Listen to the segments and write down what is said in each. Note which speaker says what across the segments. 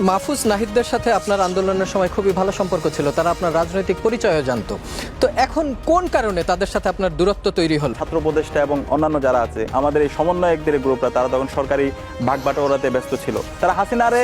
Speaker 1: মাহফুজ নাহিদদের সাথে আপনার আন্দোলনের সময় খুবই ভালো সম্পর্ক ছিল, তারা আপনার রাজনৈতিক পরিচয়ও জানতো। তো এখন কোন কারণে তাদের সাথে আপনার দূরত্ব তৈরি হল?
Speaker 2: ছাত্র উপদেষ্টা এবং অন্যান্য যারা আছে, আমাদের এই সমন্বয়কদের গ্রুপরা, তারা তখন সরকারি ভাগ ব্যস্ত ছিল। তারা হাসিনারে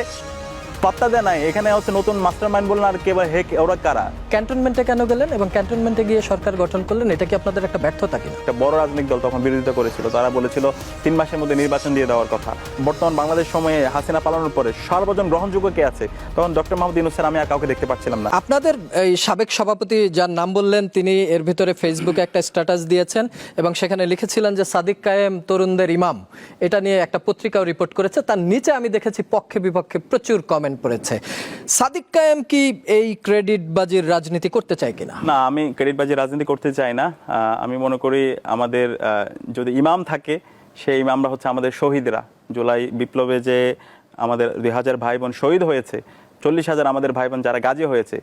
Speaker 2: পাত্তা দেয় নাই। এখানে হচ্ছে নতুন মাস্টার মাইন্ড বললেন আর কে বা হে ওরা কারা?
Speaker 1: ক্যান্টনমেন্টে কেন গেলেন এবং ক্যান্টনমেন্টে গিয়ে সরকার গঠন করলেন এটা কি আপনাদের একটা ব্যর্থতা কিনা?
Speaker 2: একটা বড় রাজনৈতিক দল তখন বিরোধিতা করেছিল। তারা বলেছিল তিন মাসের মধ্যে নির্বাচন দিয়ে দেওয়ার কথা। বর্তমান বাংলাদেশ সময়ে হাসিনা পালানোর পরে সর্বজন গ্রহণযোগ্য কে আছে? তখন ডক্টর মাহমুদ ইউনুসের আমি আর কাউকে দেখতে পাচ্ছিলাম না।
Speaker 1: আপনাদের এই সাবেক সভাপতি যার নাম বললেন তিনি এর ভিতরে ফেসবুকে একটা স্ট্যাটাস দিয়েছেন এবং সেখানে লিখেছিলেন যে সাদিক কায়েম তরুণদের ইমাম। এটা নিয়ে একটা পত্রিকাও রিপোর্ট করেছে। তার নিচে আমি দেখেছি পক্ষে বিপক্ষে প্রচুর কমেন্ট পড়েছে। সাদিক কায়েম কি এই ক্রেডিট বাজির রাজনীতি করতে চায় কিনা?
Speaker 2: না, আমি ক্রেডিট বাজির রাজনীতি করতে চাই না। আমি মনে করি আমাদের যদি ইমাম থাকে, সেই ইমামরা হচ্ছে আমাদের শহীদরা। জুলাই বিপ্লবে যে আমাদের দুই হাজার ভাই বোন শহীদ হয়েছে, চল্লিশ হাজার আমাদের ভাই বোন যারা গাজী হয়েছে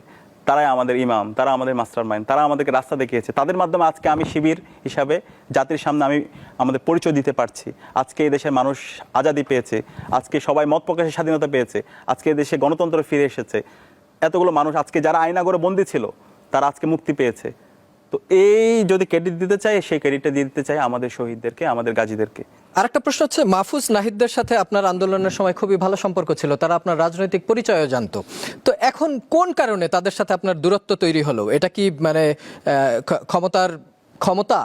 Speaker 2: তারাই আমাদের ইমাম, তারা আমাদের মাস্টার মাইন্ড তারা আমাদেরকে রাস্তা দেখিয়েছে। তাদের মাধ্যমে আজকে আমি শিবির হিসাবে জাতির সামনে আমি আমাদের পরিচয় দিতে পারছি। আজকে এই দেশের মানুষ আজাদি পেয়েছে, আজকে সবাই মত প্রকাশের স্বাধীনতা পেয়েছে, আজকে এই দেশে গণতন্ত্র ফিরে এসেছে। এতগুলো মানুষ আজকে যারা আইনাগরে বন্দী ছিল, তারা আজকে মুক্তি পেয়েছে। তো এই যদি ক্রেডিট দিতে চাই সেই ক্রেডিটটা দিয়ে দিতে চাই আমাদের শহীদদেরকে আমাদের গাজীদেরকে।
Speaker 1: আরেকটা প্রশ্ন হচ্ছে মাহফুজ নাহিদদের সাথে আপনার আন্দোলনের সময় খুবই ভালো সম্পর্ক ছিল তারা আপনার রাজনৈতিক পরিচয়ও জানতো। তো এখন কোন কারণে তাদের সাথে আপনার দূরত্ব তৈরি হলো? এটা কি মানে ক্ষমতার ক্ষমতা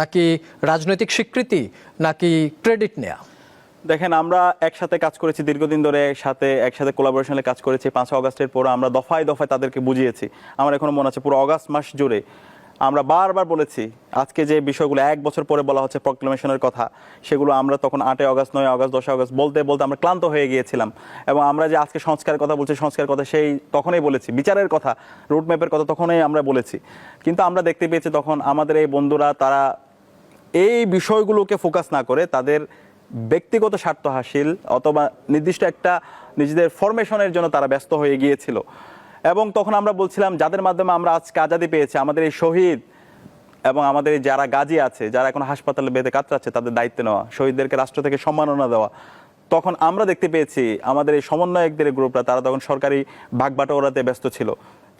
Speaker 1: নাকি রাজনৈতিক স্বীকৃতি নাকি ক্রেডিট নেয়া?
Speaker 2: দেখেন আমরা একসাথে কাজ করেছি দীর্ঘদিন ধরে একসাথে একসাথে কোলাবোরেশনে কাজ করেছি। পাঁচ আগস্টের পর আমরা দফায় দফায় তাদেরকে বুঝিয়েছি। আমার এখনও মনে আছে পুরো অগাস্ট মাস জুড়ে আমরা বারবার বলেছি, আজকে যে বিষয়গুলো এক বছর পরে বলা হচ্ছে প্রক্লেমেশনের কথা, সেগুলো আমরা তখন আটই অগস্ট নয় আগস্ট, দশই আগস্ট বলতে বলতে আমরা ক্লান্ত হয়ে গিয়েছিলাম। এবং আমরা যে আজকে সংস্কারের কথা বলছি, সংস্কারের কথা সেই তখনই বলেছি, বিচারের কথা রুট ম্যাপের কথা তখনই আমরা বলেছি। কিন্তু আমরা দেখতে পেয়েছি তখন আমাদের এই বন্ধুরা, তারা এই বিষয়গুলোকে ফোকাস না করে তাদের ব্যক্তিগত স্বার্থ হাসিল অথবা নির্দিষ্ট একটা নিজেদের ফরমেশনের জন্য তারা ব্যস্ত হয়ে গিয়েছিল। এবং তখন আমরা বলছিলাম, যাদের মাধ্যমে আমরা আজকে আজাদি পেয়েছি, আমাদের এই শহীদ এবং আমাদের যারা গাজী আছে, যারা এখন হাসপাতালে বেঁধে কাতরাচ্ছে, তাদের দায়িত্ব নেওয়া, শহীদদেরকে রাষ্ট্র থেকে সম্মাননা দেওয়া। তখন আমরা দেখতে পেয়েছি, আমাদের এই সমন্বয়কদের গ্রুপরা, তারা তখন সরকারি ভাগ বাটোয়ারাতে ব্যস্ত ছিল।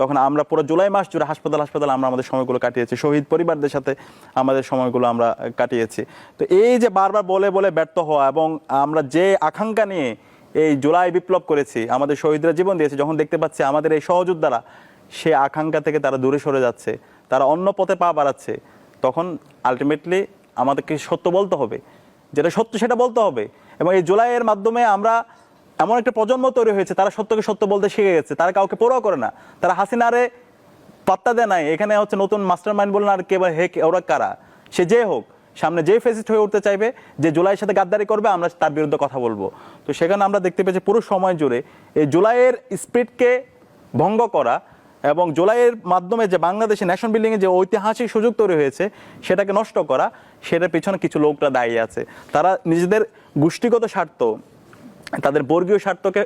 Speaker 2: তখন আমরা পুরো জুলাই মাস জুড়ে হাসপাতাল হাসপাতাল আমরা আমাদের সময়গুলো কাটিয়েছি, শহীদ পরিবারদের সাথে আমাদের সময়গুলো আমরা কাটিয়েছি। তো এই যে বারবার বলে বলে ব্যর্থ হওয়া এবং আমরা যে আকাঙ্ক্ষা নিয়ে এই জুলাই বিপ্লব করেছি, আমাদের শহীদরা জীবন দিয়েছে, যখন দেখতে পাচ্ছি আমাদের এই সহযোদ্ধারা সে আকাঙ্ক্ষা থেকে তারা দূরে সরে যাচ্ছে, তারা অন্য পথে পা বাড়াচ্ছে, তখন আলটিমেটলি আমাদেরকে সত্য বলতে হবে, যেটা সত্য সেটা বলতে হবে। এবং এই জুলাইয়ের মাধ্যমে আমরা এমন একটা প্রজন্ম তৈরি হয়েছে, তারা সত্যকে সত্য বলতে শিখে গেছে, তারা কাউকে পরোয়া করে না, তারা হাসিনারে পাত্তা দেয় নাই, এখানে হচ্ছে নতুন মাস্টার মাইন্ড বললেন আর কে বা হে ওরা কারা, সে যে হোক সামনে যে ফেসিস্ট হয়ে উঠতে চাইবে, যে জুলাইয়ের সাথে গাদ্দারি করবে, আমরা তার বিরুদ্ধে কথা বলব। তো সেখানে আমরা দেখতে পেয়েছি পুরো সময় জুড়ে এই জুলাইয়ের স্পিডকে ভঙ্গ করা এবং জুলাইয়ের মাধ্যমে যে বাংলাদেশে ন্যাশন বিল্ডিংয়ে যে ঐতিহাসিক সুযোগ তৈরি হয়েছে, সেটাকে নষ্ট করা, সেটার পিছনে কিছু লোকরা দায়ী আছে। তারা নিজেদের গোষ্ঠীগত স্বার্থ, তাদের বর্গীয় স্বার্থকে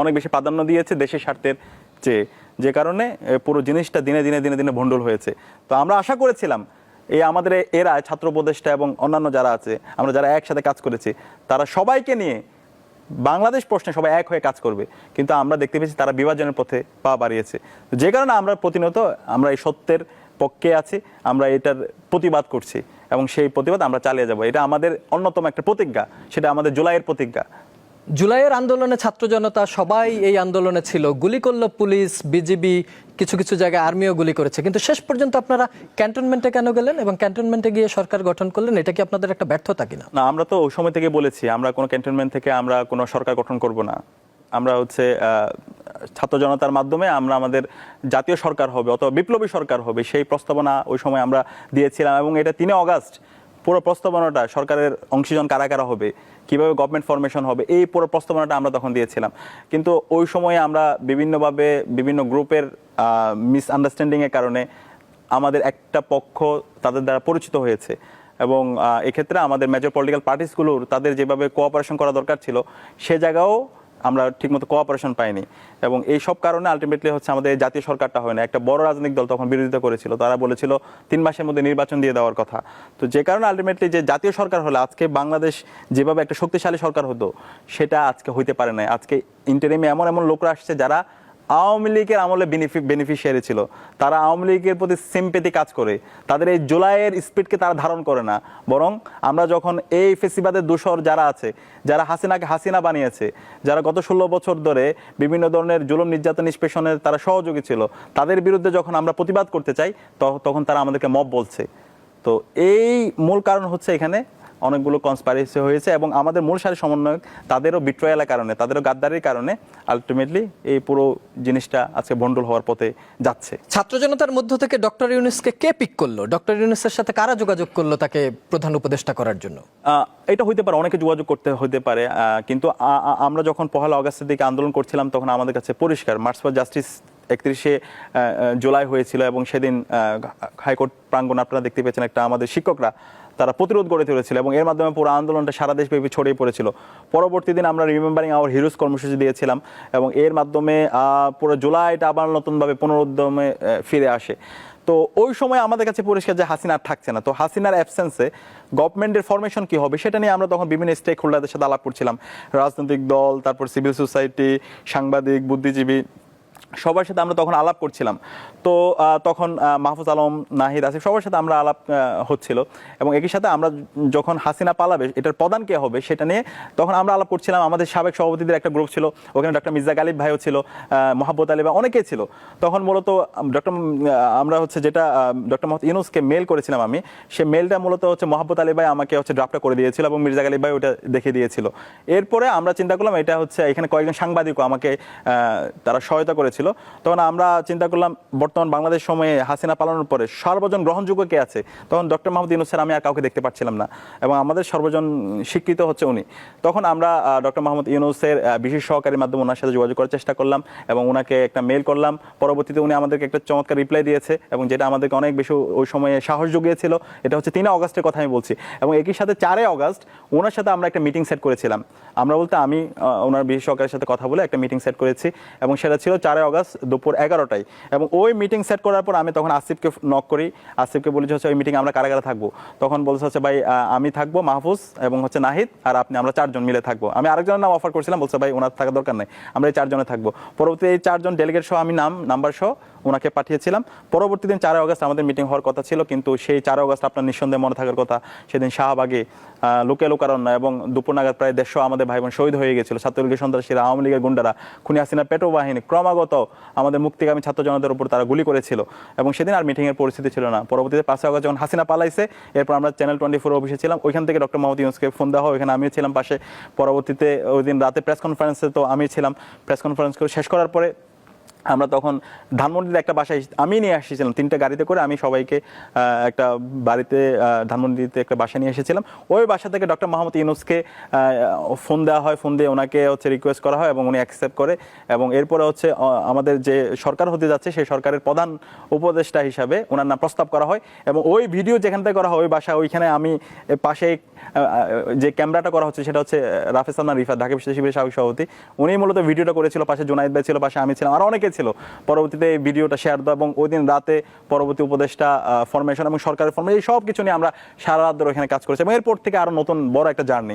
Speaker 2: অনেক বেশি প্রাধান্য দিয়েছে দেশের স্বার্থের চেয়ে। যে কারণে পুরো জিনিসটা দিনে দিনে দিনে দিনে ভণ্ডুল হয়েছে। তো আমরা আশা করেছিলাম এই আমাদের এরা ছাত্র উপদেষ্টা এবং অন্যান্য যারা আছে, আমরা যারা একসাথে কাজ করেছি, তারা সবাইকে নিয়ে বাংলাদেশ প্রশ্নে সবাই এক হয়ে কাজ করবে। কিন্তু আমরা দেখতে পেয়েছি তারা বিভাজনের পথে পা বাড়িয়েছে। যে কারণে আমরা প্রতিনিয়ত আমরা এই সত্যের পক্ষে আছি, আমরা এটার প্রতিবাদ করছি এবং সেই প্রতিবাদ আমরা চালিয়ে যাব। এটা আমাদের অন্যতম একটা প্রতিজ্ঞা, সেটা আমাদের জুলাইয়ের প্রতিজ্ঞা।
Speaker 1: জুলাইয়ের আন্দোলনে ছাত্র জনতা সবাই এই আন্দোলনে ছিল। গুলি করল পুলিশ, বিজিবি, কিছু কিছু জায়গায় আর্মিও গুলি করেছে। কিন্তু শেষ পর্যন্ত আপনারা ক্যান্টনমেন্টে কেন গেলেন এবং ক্যান্টনমেন্টে গিয়ে সরকার গঠন করলেন, এটা কি আপনাদের একটা ব্যর্থতা কিনা?
Speaker 2: না, আমরা তো ওই সময় থেকে বলেছি, আমরা কোনো ক্যান্টনমেন্ট থেকে আমরা কোনো সরকার গঠন করব না। আমরা হচ্ছে ছাত্র জনতার মাধ্যমে আমরা আমাদের জাতীয় সরকার হবে অথবা বিপ্লবী সরকার হবে, সেই প্রস্তাবনা ওই সময় আমরা দিয়েছিলাম এবং এটা তিনে অগাস্ট পুরো প্রস্তাবনাটা সরকারের অংশীজন কারা কারা হবে, কীভাবে গভর্নমেন্ট ফরমেশন হবে, এই পুরো প্রস্তাবনাটা আমরা তখন দিয়েছিলাম। কিন্তু ওই সময়ে আমরা বিভিন্নভাবে বিভিন্ন গ্রুপের মিসআন্ডারস্ট্যান্ডিংয়ের কারণে আমাদের একটা পক্ষ তাদের দ্বারা পরিচিত হয়েছে এবং এক্ষেত্রে আমাদের মেজর পলিটিক্যাল পার্টিসগুলোর তাদের যেভাবে কোঅপারেশন করা দরকার ছিল, সে জায়গাও আমরা ঠিকমতো কোঅপারেশন পাইনি। এবং এই সব কারণে আলটিমেটলি হচ্ছে আমাদের জাতীয় সরকারটা হয় না। একটা বড় রাজনৈতিক দল তখন বিরোধিতা করেছিল। তারা বলেছিল, তিন মাসের মধ্যে নির্বাচন দিয়ে দেওয়ার কথা। তো যে কারণে আলটিমেটলি যে জাতীয় সরকার হলে, আজকে বাংলাদেশ যেভাবে একটা শক্তিশালী সরকার হতো, সেটা আজকে হইতে পারে না আজকে ইন্টারিমে এমন এমন লোকরা আসছে যারা আওয়ামী লীগের আমলে বেনিফিশিয়ারি ছিল। তারা আওয়ামী লীগের প্রতি সিম্পেতি কাজ করে। তাদের এই জুলাইয়ের স্পিডকে তারা ধারণ করে না। বরং আমরা যখন এই ফেসিবাদের দূষর যারা আছে, যারা হাসিনাকে হাসিনা বানিয়েছে, যারা গত ষোলো বছর ধরে বিভিন্ন ধরনের জুলুম নির্যাতন নিষ্পেষণের তারা সহযোগী ছিল, তাদের বিরুদ্ধে যখন আমরা প্রতিবাদ করতে চাই তখন তারা আমাদেরকে মব বলছে। তো এই মূল কারণ হচ্ছে এখানে অনেকগুলো কনসপারেসি হয়েছে এবং আমাদের মূল সারি সমন্বয়ক তাদেরও বিট্রয়ালের কারণে তাদেরও গাদ্দারির কারণে আলটিমেটলি এই পুরো জিনিসটা আজকে ভণ্ডুল হওয়ার পথে যাচ্ছে।
Speaker 1: ছাত্র জনতার মধ্য থেকে ডক্টর ইউনুসকে কে পিক করল? ডক্টর ইউনুসের সাথে কারা যোগাযোগ করল তাকে প্রধান উপদেষ্টা করার জন্য?
Speaker 2: এটা হইতে পারে অনেকে যোগাযোগ করতে হইতে পারে কিন্তু আমরা যখন পহেলা অগাস্টের দিকে আন্দোলন করছিলাম তখন আমাদের কাছে পরিষ্কার মার্চ ফর জাস্টিস একত্রিশে জুলাই হয়েছিল এবং সেদিন হাইকোর্ট প্রাঙ্গণ আপনারা দেখতে পেয়েছেন একটা আমাদের শিক্ষকরা তারা প্রতিরোধ গড়ে তুলেছিল এবং এর মাধ্যমে পুরো আন্দোলনটা সারা দেশব্যাপী ছড়িয়ে পড়েছিল। পরবর্তী দিন আমরা রিমেম্বারিং আওয়ার হিরোজ কর্মসূচি দিয়েছিলাম এবং এর মাধ্যমে পুরো জুলাইটা আবার নতুনভাবে পুনরুদ্যমে ফিরে আসে। তো ওই সময় আমাদের কাছে পরিষ্কার যে হাসিনা আর থাকছে না। তো হাসিনার অ্যাবসেন্সে গভর্নমেন্টের ফরমেশন কি হবে সেটা নিয়ে আমরা তখন বিভিন্ন স্টেক হোল্ডারদের সাথে আলাপ করছিলাম। রাজনৈতিক দল, তারপর সিভিল সোসাইটি সাংবাদিক, বুদ্ধিজীবী সবার সাথে আমরা তখন আলাপ করছিলাম। তো তখন মাহফুজ আলম, নাহিদ আসিফ সবার সাথে আমরা আলাপ হচ্ছিল। এবং একই সাথে আমরা যখন হাসিনা পালাবে, এটার প্রধান কে হবে সেটা নিয়ে তখন আমরা আলাপ করছিলাম। আমাদের সাবেক সভাপতিদের একটা গ্রুপ ছিল, ওখানে ডক্টর মির্জা গালিব ভাইও ছিল মোহাম্মদ আলী ভাই অনেকেই ছিল। তখন মূলত ডক্টর আমরা হচ্ছে যেটা ডক্টর মোহাম্মদ ইউনুসকে মেল করেছিলাম আমি, সে মেলটা মূলত হচ্ছে মোহাম্মদ আলী ভাই আমাকে হচ্ছে ড্রাফটটা করে দিয়েছিল এবং মির্জা গালিব ভাই ওটা দেখে দিয়েছিল। এরপরে আমরা চিন্তা করলাম এটা হচ্ছে এখানে কয়েকজন সাংবাদিকও আমাকে তারা সহায়তা করেছিল তখন আমরা চিন্তা করলাম, বর্তমান বাংলাদেশ সময়ে হাসিনা পালানোর পরে সর্বজন গ্রহণযোগ্য কে আছে? তখন ডক্টর মাহমুদ ইউনুসের আমি আর কাউকে দেখতে পাচ্ছিলাম না। এবং আমাদের সর্বজন স্বীকৃত হচ্ছে উনি। তখন আমরা ডক্টর মাহমুদ ইউনুসের বিশেষ সহকারীর মাধ্যমে ওনার সাথে যোগাযোগ করার চেষ্টা করলাম এবং ওনাকে একটা মেল করলাম। পরবর্তীতে উনি আমাদেরকে একটা চমৎকার রিপ্লাই দিয়েছে এবং যেটা আমাদেরকে অনেক বেশি ওই সময়ে সাহস জুগিয়েছিল, এটা হচ্ছে তিন অগস্টের কথা আমি বলছি। এবং একই সাথে চারই অগস্ট ওনার সাথে আমরা একটা মিটিং সেট করেছিলাম। আমরা বলতে আমি ওনার বিশেষ সহকারীর সাথে কথা বলে একটা মিটিং সেট করেছি এবং সেটা ছিল চারই অগস্ট দুপুর এগারোটায়। এবং ওই মিটিং সেট করার পর আমি তখন আসিফকে নক করি। আসিফকে বলি হচ্ছে ওই মিটিং আমরা কারাগারে কারা থাকব। তখন বলছে হচ্ছে, ভাই আমি থাকব মাহফুজ এবং হচ্ছে নাহিদ আর আপনি আমরা চারজন মিলে থাকব। আমি আরেকজনের নাম অফার করছিলাম, বলছে, ভাই, ওনার থাকা দরকার নেই, আমরা এই চারজনে থাকব। পরবর্তী এই চারজন ডেলিগেট সহ আমি নাম নাম্বার সহ ওনাকে পাঠিয়েছিলাম। পরবর্তী দিন চার অগস্ট আমাদের মিটিং হওয়ার কথা ছিল, কিন্তু সেই চার অগস্ট আপনার নিঃসন্দেহে মনে থাকার কথা, সেদিন শাহবাগে লোকে লোকারণ্য এবং দুপুর নাগাদ প্রায় দেড়শো আমাদের ভাই বোন শহীদ হয়ে গেছিল। ছাত্রলীগের সন্ত্রাসীরা, আওয়ামী লীগের গুন্ডারা, খুনি হাসিনা পেটো বাহিনী, ক্রমাগত আমাদের মুক্তিগামী ছাত্র জনতার উপর তারা গুলি করেছিল। এবং সেদিন আর মিটিংয়ের পরিস্থিতি ছিল না। পরবর্তীতে পাঁচই অগস্ট যখন হাসিনা পালাইছে, এরপর আমরা চ্যানেল টোয়েন্টি ফোর অফিসে ছিলাম। ওইখান থেকে ডক্টর মোহাম্মদ ইউনুসকে ফোন দেওয়া হয়। ওইখানে আমিও ছিলাম পাশে। পরবর্তীতে ওই দিন রাতে প্রেস কনফারেন্সে তো আমি ছিলাম। প্রেস কনফারেন্স করে শেষ করার পরে আমরা তখন ধানমন্ডিতে একটা বাসায় আমি নিয়ে আসছিলাম তিনটা গাড়িতে করে আমি সবাইকে একটা বাড়িতে ধানমন্ডিতে একটা বাসা নিয়ে এসেছিলাম। ওই বাসা থেকে ডক্টর মোহাম্মদ ইউনুসকে ফোন দেওয়া হয়, ফোন দিয়ে ওনাকে হচ্ছে রিকোয়েস্ট করা হয় এবং উনি অ্যাকসেপ্ট করে এবং এরপরে হচ্ছে আমাদের যে সরকার হতে যাচ্ছে, সেই সরকারের প্রধান উপদেষ্টা হিসাবে ওনার নাম প্রস্তাব করা হয় এবং ওই ভিডিও যেখান থেকে করা হয়, ওই বাসা ওইখানে আমি পাশে যে ক্যামেরাটা করা হচ্ছে সেটা হচ্ছে রাফেজ রিফা ঢাকা বিশ্ব শিবিরের সভাপতি। উনি মূলত ভিডিওটা করেছিল, পাশে জুনাইদ ভাই ছিল, পাশে আমি ছিলাম, আর অনেকে ছিল পরবর্তীতে এই ভিডিওটা শেয়ার দেওয়া এবং ওই দিন রাতে পরবর্তী উপদেষ্টা ফরমেশন এবং সরকারের ফরমেশন এই সব কিছু নিয়ে আমরা সারা রাত ধরে ওখানে কাজ করেছি এবং এরপর থেকে আরও নতুন বড় একটা জার্নি